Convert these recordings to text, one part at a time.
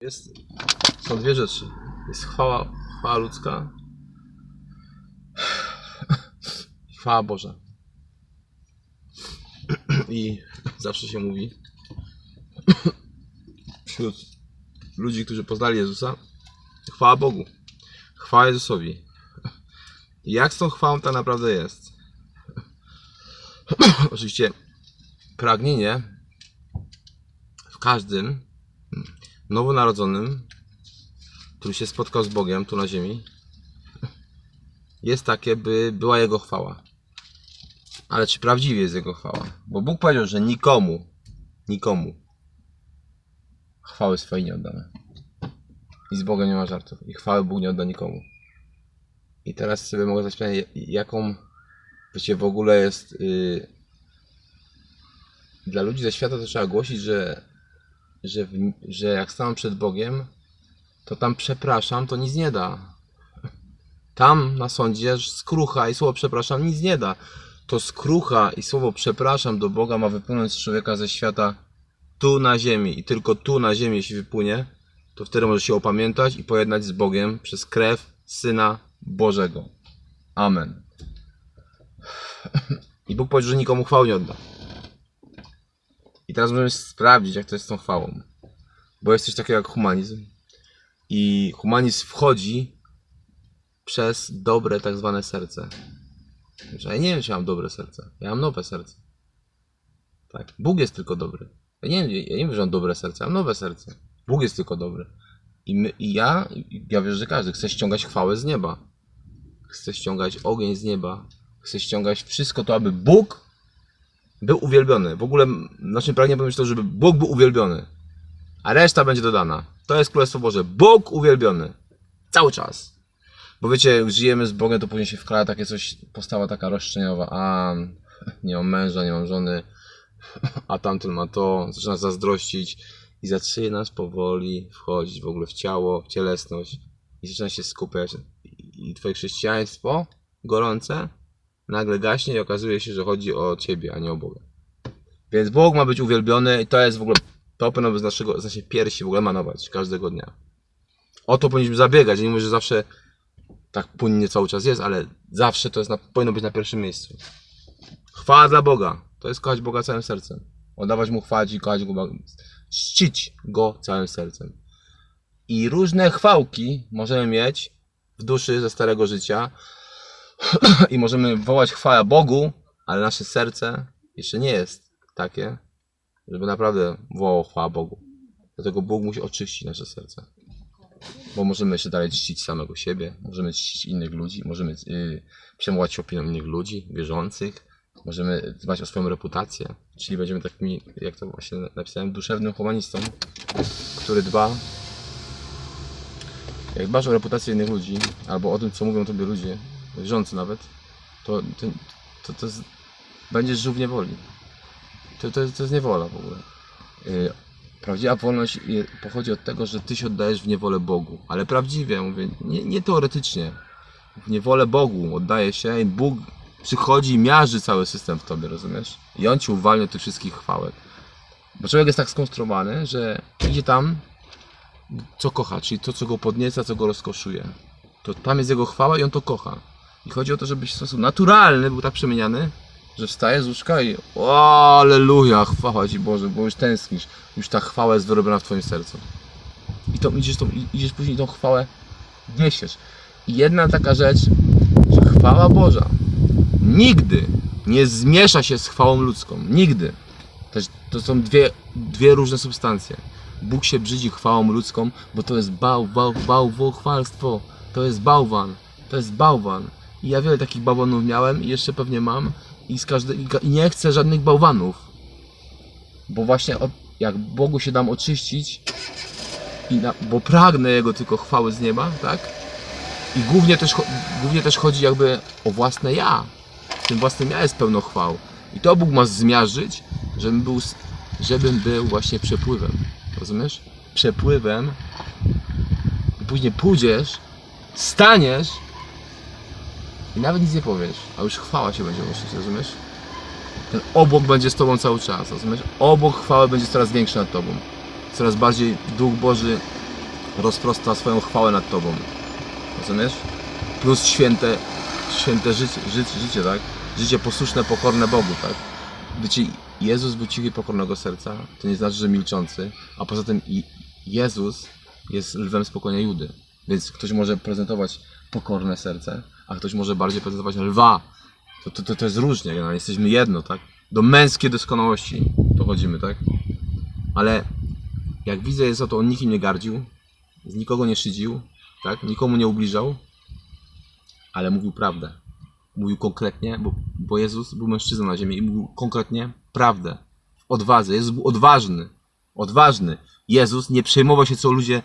Jest, są dwie rzeczy. Jest chwała, chwała ludzka i chwała Boża. I zawsze się mówi wśród ludzi, którzy poznali Jezusa, chwała Bogu, chwała Jezusowi. Jak z tą chwałą tak naprawdę jest? Oczywiście pragnienie w każdym nowonarodzonym, który się spotkał z Bogiem tu na ziemi, jest takie, by była Jego chwała. Ale czy prawdziwie jest Jego chwała? Bo Bóg powiedział, że nikomu, nikomu chwały swojej nie oddamy. I z Bogiem nie ma żartów. I chwały Bóg nie odda nikomu. I teraz sobie mogę zadać pytanie, jaką, wiecie, w ogóle jest... Yy, dla ludzi ze świata to trzeba głosić, że że, w, że jak stanę przed Bogiem, to tam przepraszam, to nic nie da. Tam na sądzie skrucha i słowo przepraszam nic nie da. To skrucha i słowo przepraszam do Boga ma wypłynąć z człowieka ze świata tu na ziemi. I tylko tu na ziemi, jeśli wypłynie, to wtedy może się opamiętać i pojednać z Bogiem przez krew Syna Bożego. Amen. I Bóg powiedział, że nikomu chwały nie odda. Teraz możemy sprawdzić, jak to jest z tą chwałą. Bo jest coś takiego jak humanizm. I humanizm wchodzi przez dobre tak zwane serce. Ja nie wiem, czy mam dobre serce. Ja mam nowe serce. Tak. Bóg jest tylko dobry. Ja nie, wiem, ja nie wiem, że mam dobre serce. Ja mam nowe serce. Bóg jest tylko dobry. I, my, i ja, ja wierzę, że każdy chce ściągać chwałę z nieba. Chce ściągać ogień z nieba. Chce ściągać wszystko to, aby Bóg był uwielbiony. W ogóle naszym pragnieniem być to, żeby Bóg był uwielbiony. A reszta będzie dodana. To jest Królestwo Boże. Bóg uwielbiony. Cały czas. Bo wiecie, żyjemy z Bogiem, to później się wkłada takie coś, postawa taka roszczeniowa. A, nie mam męża, nie mam żony, a tamten ma to. Zaczyna zazdrościć i zaczynasz powoli wchodzić w ogóle w ciało, w cielesność i zaczyna się skupiać. I twoje chrześcijaństwo gorące nagle gaśnie i okazuje się, że chodzi o ciebie, a nie o Boga. Więc Bóg ma być uwielbiony i to jest w ogóle, to powinno być z, naszego, z naszej piersi w ogóle manować każdego dnia. O to powinniśmy zabiegać. Nie mówię, że zawsze tak płynnie cały czas jest, ale zawsze to jest na, powinno być na pierwszym miejscu. Chwała dla Boga. To jest kochać Boga całym sercem. Oddawać Mu chwałę i kochać Go, czcić Go całym sercem. I różne chwałki możemy mieć w duszy ze starego życia, i możemy wołać chwałę Bogu, ale nasze serce jeszcze nie jest takie, żeby naprawdę wołało chwała Bogu. Dlatego Bóg musi oczyścić nasze serce. Bo możemy jeszcze dalej czcić samego siebie, możemy czcić innych ludzi, możemy yy, przejmować się opinią innych ludzi, wierzących, możemy dbać o swoją reputację, czyli będziemy takimi, jak to właśnie napisałem, duszewnym humanistą, który dba jak dbasz o reputację innych ludzi, albo o tym, co mówią tobie ludzie, wierzący nawet, to, to, to, to jest, będziesz żył w niewoli. To, to, to jest niewola w ogóle. Yy, prawdziwa wolność je- pochodzi od tego, że ty się oddajesz w niewolę Bogu. Ale prawdziwie, mówię, nie, nie teoretycznie. W niewolę Bogu oddaje się i Bóg przychodzi i miaży cały system w tobie, rozumiesz? I On ci uwalnia tych wszystkich chwałek. Bo człowiek jest tak skonstruowany, że idzie tam, co kocha, czyli to, co go podnieca, co go rozkoszuje. To tam jest jego chwała i on to kocha. I chodzi o to, żebyś w sposób naturalny był tak przemieniany, że wstaje z łóżka i o, aleluja, chwała Ci Boże, bo już tęsknisz. Już ta chwała jest wyrobiona w Twoim sercu. I to idziesz, tą, idziesz później tą chwałę niesiesz. I jedna taka rzecz, że chwała Boża nigdy nie zmiesza się z chwałą ludzką. Nigdy. To są dwie, dwie różne substancje. Bóg się brzydzi chwałą ludzką, bo to jest bał, bał, bałwochwalstwo. To jest bałwan. To jest bałwan. I ja wiele takich bałwanów miałem i jeszcze pewnie mam. I, z każde, i nie chcę żadnych bałwanów. Bo właśnie o, jak Bogu się dam oczyścić, na, bo pragnę Jego tylko chwały z nieba, tak? I głównie też, głównie też chodzi jakby o własne ja. W tym własnym ja jest pełno chwał. I to Bóg ma zmiażyć, żebym był, żebym był właśnie przepływem. Rozumiesz? Przepływem. I później pójdziesz, staniesz i nawet nic nie powiesz, a już chwała się będzie nosić, rozumiesz? Ten obłok będzie z tobą cały czas, rozumiesz? Obłok chwały będzie coraz większy nad tobą. Coraz bardziej Duch Boży rozprosta swoją chwałę nad Tobą. Rozumiesz? Plus święte, święte życie, życie, życie, tak? Życie posłuszne, pokorne Bogu, tak? Wiecie, Jezus był cichy, pokornego serca, to nie znaczy, że milczący, a poza tym Jezus jest lwem spokojnej Judy. Więc ktoś może prezentować pokorne serce, a ktoś może bardziej prezentować lwa. To, to, to, to jest różnie, jesteśmy jedno, tak? Do męskiej doskonałości dochodzimy, tak? Ale jak widzę Jezusa, to on nikim nie gardził, z nikogo nie szydził, tak? Nikomu nie ubliżał, ale mówił prawdę. Mówił konkretnie, bo, bo Jezus był mężczyzną na ziemi i mówił konkretnie prawdę. W odwadze. Jezus był odważny. Odważny. Jezus nie przejmował się, co ludzie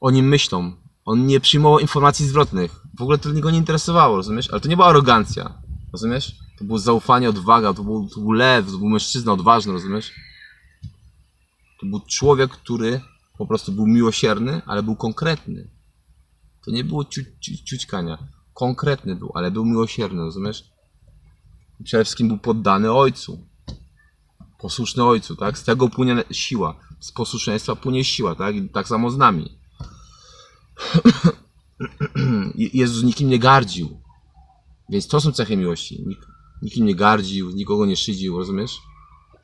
o nim myślą. On nie przyjmował informacji zwrotnych. W ogóle to niego nie interesowało, rozumiesz? Ale to nie była arogancja, rozumiesz? To było zaufanie, odwaga, to był, to był lew, to był mężczyzna odważny, rozumiesz? To był człowiek, który po prostu był miłosierny, ale był konkretny. To nie było ciu, ciu, ciućkania. Konkretny był, ale był miłosierny, rozumiesz? Przede wszystkim był poddany ojcu. Posłuszny ojcu, tak? Z tego płynie siła. Z posłuszeństwa płynie siła, tak? I tak samo z nami. Je- Jezus nikim nie gardził. Więc to są cechy miłości. Nik, nikim nie gardził, nikogo nie szydził, rozumiesz?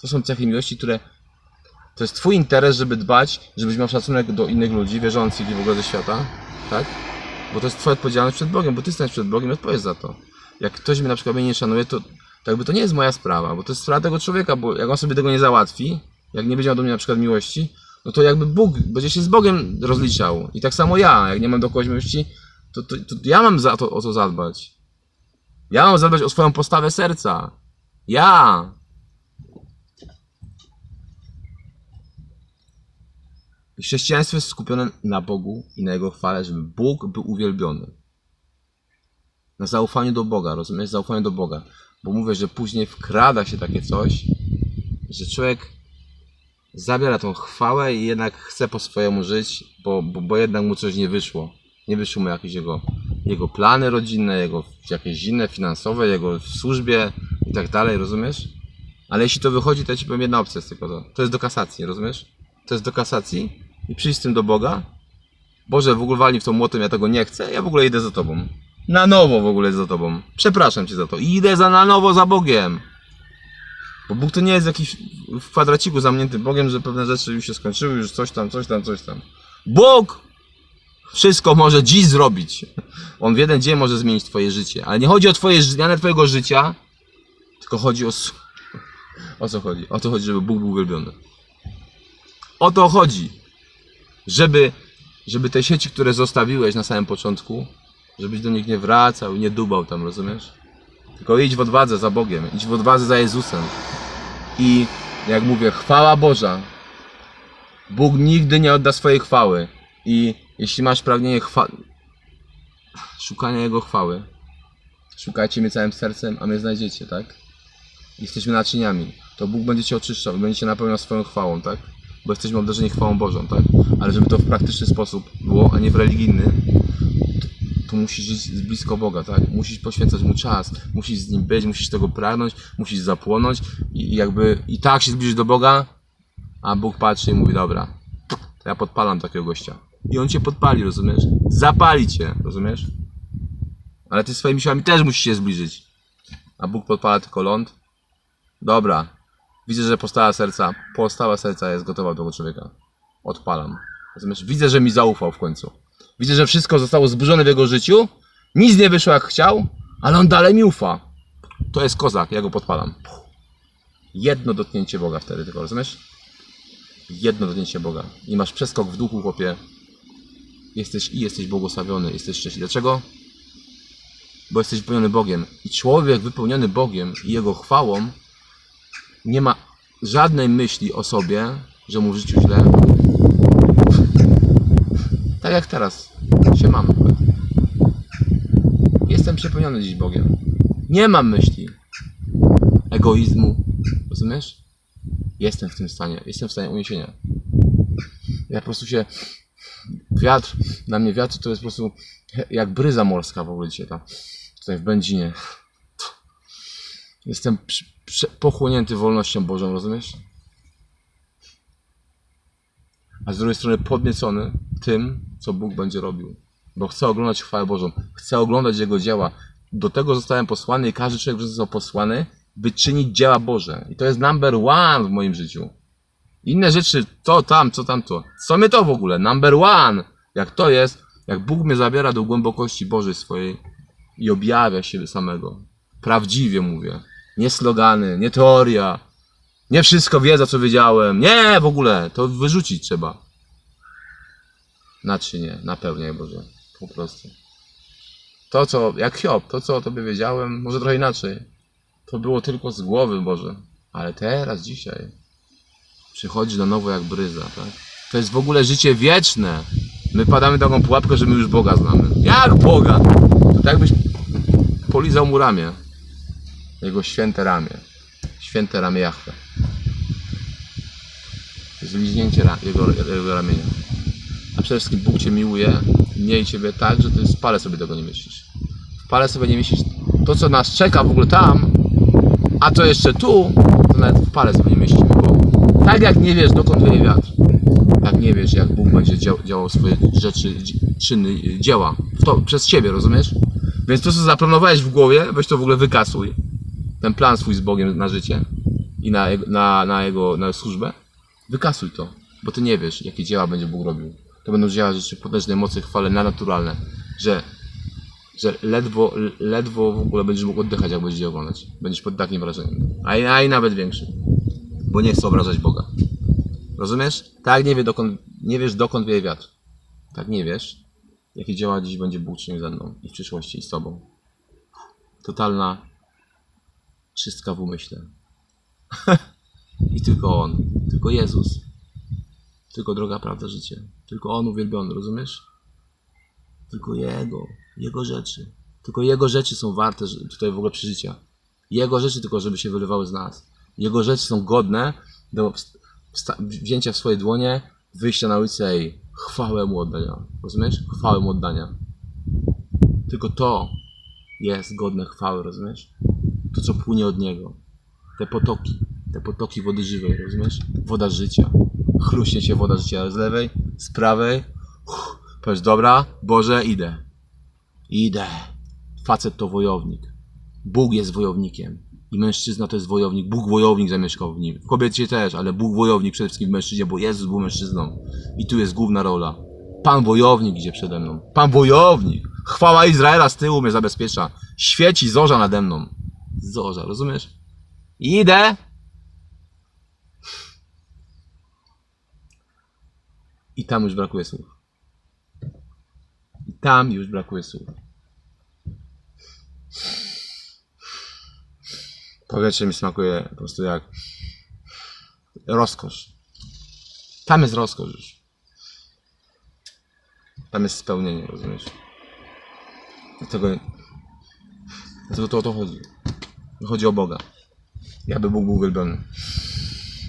To są cechy miłości, które to jest twój interes, żeby dbać, żebyś miał szacunek do innych ludzi, wierzących i w ogóle ze świata, tak? Bo to jest twoja odpowiedzialność przed Bogiem, bo ty staniesz przed Bogiem i odpowiesz za to. Jak ktoś mnie na przykład mnie nie szanuje, to, to jakby to nie jest moja sprawa, bo to jest sprawa tego człowieka, bo jak on sobie tego nie załatwi, jak nie będzie miał do mnie na przykład miłości, no to jakby Bóg będzie się z Bogiem rozliczał. I tak samo ja, jak nie mam do kogoś miłości, to, to, to ja mam za to, o to zadbać. Ja mam zadbać o swoją postawę serca. Ja! Chrześcijaństwo jest skupione na Bogu i na Jego chwale, żeby Bóg był uwielbiony. Na zaufaniu do Boga, rozumiesz? Zaufaniu do Boga. Bo mówię, że później wkrada się takie coś, że człowiek zabiera tą chwałę i jednak chce po swojemu żyć, bo, bo, bo jednak mu coś nie wyszło. Nie wyszły mu jakieś jego, jego plany rodzinne, jego jakieś inne, finansowe, jego w służbie i tak dalej, rozumiesz? Ale jeśli to wychodzi, to ja ci powiem jedna opcja tego. To, to jest do kasacji, rozumiesz? To jest do kasacji i przyjść z tym do Boga. Boże, w ogóle walnij w tą młotem, ja tego nie chcę, ja w ogóle idę za Tobą. Na nowo w ogóle za Tobą. Przepraszam Cię za to. Idę za na nowo za Bogiem. Bo Bóg to nie jest jakiś w kwadraciku zamknięty Bogiem, że pewne rzeczy już się skończyły, już coś tam, coś tam, coś tam. Bóg wszystko może dziś zrobić. On w jeden dzień może zmienić Twoje życie. Ale nie chodzi o Twoje zmianę Twojego życia, tylko chodzi o. O co chodzi? O to chodzi, żeby Bóg był uwielbiony. O to chodzi. Żeby, żeby te sieci, które zostawiłeś na samym początku, żebyś do nich nie wracał i nie dubał tam, rozumiesz? Tylko idź w odwadze za Bogiem, idź w odwadze za Jezusem. I jak mówię, chwała Boża. Bóg nigdy nie odda swojej chwały. I jeśli masz pragnienie chwa... szukania Jego chwały, szukajcie mnie całym sercem, a mnie znajdziecie, tak? Jesteśmy naczyniami. To Bóg będzie cię oczyszczał będzie cię napełniał swoją chwałą, tak? Bo jesteśmy obdarzeni chwałą Bożą, tak? Ale żeby to w praktyczny sposób było, a nie w religijny, to musisz żyć blisko Boga, tak? Musisz poświęcać Mu czas, musisz z Nim być, musisz tego pragnąć, musisz zapłonąć i, i jakby i tak się zbliżyć do Boga, a Bóg patrzy i mówi, dobra, to ja podpalam takiego gościa. I On cię podpali, rozumiesz? Zapali cię, rozumiesz? Ale ty swoimi siłami też musisz się zbliżyć. A Bóg podpala tylko ląd. Dobra. Widzę, że postawa serca, postawa serca jest gotowa do tego człowieka. Odpalam. Rozumiesz? Widzę, że mi zaufał w końcu. Widzę, że wszystko zostało zburzone w jego życiu. Nic nie wyszło jak chciał, ale on dalej mi ufa. To jest kozak, ja go podpalam. Jedno dotknięcie Boga wtedy tylko, rozumiesz? Jedno dotknięcie Boga. I masz przeskok w duchu, chłopie. Jesteś i jesteś błogosławiony, jesteś szczęśliwy. Dlaczego? Bo jesteś wypełniony Bogiem. I człowiek wypełniony Bogiem i Jego chwałą nie ma żadnej myśli o sobie, że mu w życiu źle. Tak jak teraz się mam. Jestem przepełniony dziś Bogiem. Nie mam myśli egoizmu. Rozumiesz? Jestem w tym stanie. Jestem w stanie uniesienia. Ja po prostu się. Wiatr, dla mnie wiatr to jest po prostu jak bryza morska w ogóle dzisiaj tam. Tutaj w Będzinie. Jestem pochłonięty wolnością Bożą, rozumiesz? A z drugiej strony podniecony tym, co Bóg będzie robił. Bo chcę oglądać chwałę Bożą, chcę oglądać Jego dzieła. Do tego zostałem posłany i każdy człowiek został posłany, by czynić dzieła Boże. I to jest number one w moim życiu. Inne rzeczy, to tam, co tam to. Co my to w ogóle? Number one! Jak to jest, jak Bóg mnie zabiera do głębokości Bożej swojej i objawia siebie samego. Prawdziwie mówię. Nie slogany, nie teoria. Nie wszystko wiedza, co wiedziałem. Nie, w ogóle. To wyrzucić trzeba. Naczynie, napełniaj Boże. Po prostu. To, co, jak Hiob, to, co o Tobie wiedziałem, może trochę inaczej. To było tylko z głowy Boże. Ale teraz, dzisiaj, przychodzi na nowo jak bryza, tak? To jest w ogóle życie wieczne. My padamy taką pułapkę, że my już Boga znamy. Jak Boga? To tak jakbyś polizał mu ramię. Jego święte ramię. Święte ramię Jahwe. To jest liźnięcie ra- jego, jego ramienia. A przede wszystkim Bóg Cię miłuje, mnie i Ciebie tak, że Ty w pale sobie tego nie myślisz. W pale sobie nie myślisz to, co nas czeka w ogóle tam, a to jeszcze tu, to nawet w pale sobie nie myślimy, bo tak jak nie wiesz, dokąd wieje wiatr, tak nie wiesz, jak Bóg będzie dział, działał swoje rzeczy, czyny, y, dzieła to, przez Ciebie, rozumiesz? Więc to, co zaplanowałeś w głowie, weź to w ogóle wykasuj. Ten plan swój z Bogiem na życie i na na, na jego na służbę, wykasuj to, bo Ty nie wiesz, jakie dzieła będzie Bóg robił. To będą dzieła rzeczy potężnej mocy, chwale nadnaturalne, że że ledwo, ledwo w ogóle będziesz mógł oddychać, jak będziesz je oglądać. Będziesz pod takim wrażeniem. A, i- a i nawet większym. Bo nie chcę obrażać Boga. Rozumiesz? Tak nie, wie dokąd, nie wiesz, dokąd wieje wiatr. Tak nie wiesz, jakie dzieła dziś będzie Bóg czynił ze mną i w przyszłości i z Tobą. Totalna czystka w umyśle. I tylko On. Tylko Jezus. Tylko droga, prawda, życie. Tylko On uwielbiony, rozumiesz? Tylko Jego, Jego rzeczy. Tylko Jego rzeczy są warte tutaj w ogóle przeżycia. Jego rzeczy tylko, żeby się wylewały z nas. Jego rzeczy są godne do wzięcia w swoje dłonie, wyjścia na ulicę i chwałę Mu oddania. Rozumiesz? Chwałę Mu oddania. Tylko to jest godne chwały, rozumiesz? To, co płynie od Niego. Te potoki. Te potoki wody żywej, rozumiesz? Woda życia. Chluśnie się woda życia z lewej, z prawej. Uff, dobra, Boże, idę. Idę. Facet to wojownik. Bóg jest wojownikiem. I mężczyzna to jest wojownik. Bóg wojownik zamieszkał w nim. W kobiecie też, ale Bóg wojownik przede wszystkim w mężczyźnie, bo Jezus był mężczyzną. I tu jest główna rola. Pan wojownik idzie przede mną. Pan wojownik. Chwała Izraela z tyłu mnie zabezpiecza. Świeci zorza nade mną. Zorza, rozumiesz? Idę. I tam już brakuje słów. I tam już brakuje słów. Powietrze mi smakuje po prostu jak rozkosz. Tam jest rozkosz już. Tam jest spełnienie, rozumiesz? Dlatego, dlatego to o to chodzi. Chodzi o Boga. I aby Bóg był uwielbiony.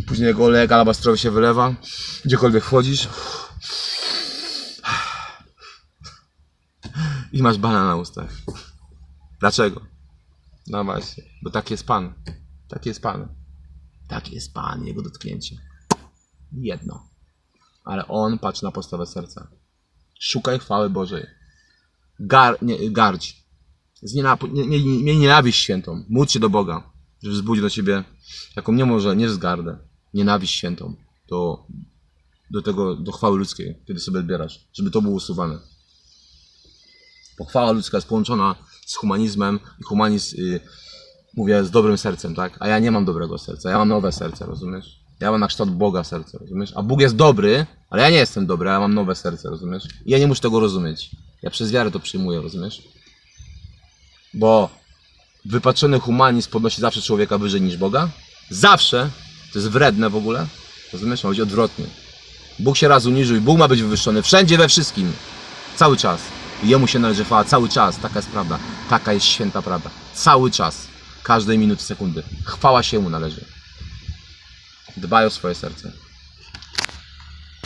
Później jego olejek alabastrowy się wylewa. Gdziekolwiek wchodzisz. I masz bana na ustach. Dlaczego? No właśnie, bo taki jest Pan. Taki jest Pan. Taki jest Pan, Jego dotknięcie. Jedno. Ale On patrzy na postawę serca. Szukaj chwały Bożej. Gar, nie, gardź. Nie, nie nienawiść świętą. Módl się do Boga, żeby wzbudził do ciebie jaką nie może, nie wzgardę. Nienawiść świętą. Do, do tego, do chwały ludzkiej, kiedy sobie odbierasz. Żeby to było usuwane. Pochwała ludzka jest połączona z humanizmem i humanizm, y, mówię, z dobrym sercem, tak? A ja nie mam dobrego serca, ja mam nowe serce, rozumiesz? Ja mam na kształt Boga serce, rozumiesz? A Bóg jest dobry, ale ja nie jestem dobry, ja mam nowe serce, rozumiesz? I ja nie muszę tego rozumieć. Ja przez wiarę to przyjmuję, rozumiesz? Bo wypaczony humanizm podnosi zawsze człowieka wyżej niż Boga. Zawsze. To jest wredne w ogóle. Rozumiesz? Ma być odwrotnie. Bóg się raz uniżył i Bóg ma być wywyższony wszędzie, we wszystkim. Cały czas. I Jemu się należy chwała cały czas. Taka jest prawda. Taka jest święta prawda. Cały czas. Każdej minuty, sekundy. Chwała się Mu należy. Dbaj o swoje serce.